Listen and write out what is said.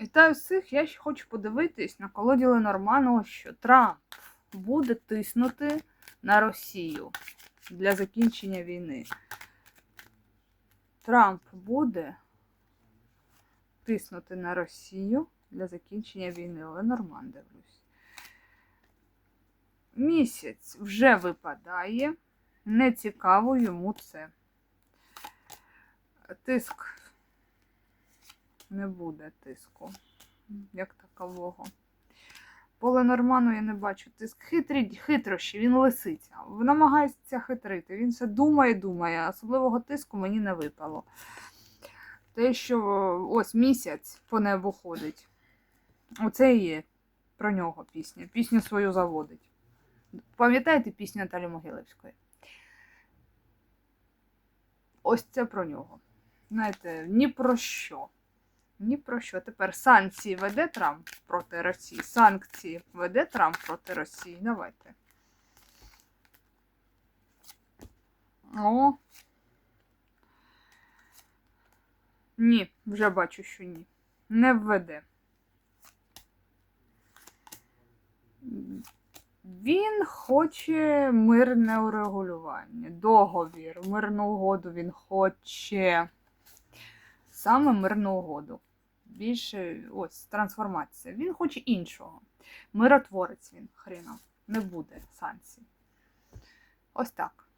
Вітаю всіх. Я ще хочу подивитись на колоді Ленорману, що Трамп буде тиснути на Росію для закінчення війни. Трамп буде тиснути на Росію для закінчення війни. Ленорман дивлюсь. Місяць вже випадає. Не цікаво йому це. Тиск не буде тиску, як такового. По Ленорману я не бачу тиск. Хитрі, хитрощі, він лисиця. Намагається хитрити. Він все думає, думає. Особливого тиску мені не випало. Те, що ось місяць по небу ходить. Оце і є про нього пісня. Пісню свою заводить. Пам'ятаєте пісню Наталі Могилевської? Ось це про нього. Знаєте, ні про що. Ні про що. Тепер санкції веде Трамп проти Росії. Санкції веде Трамп проти Росії. Давайте. О. Ні, вже бачу, що ні. Не введе. Він хоче мирне урегулювання, договір, мирну угоду він хоче. Саме мирну угоду. Більше ось трансформація. Він хоче іншого. Миротворець він, хрена. Не буде санкцій. Ось так.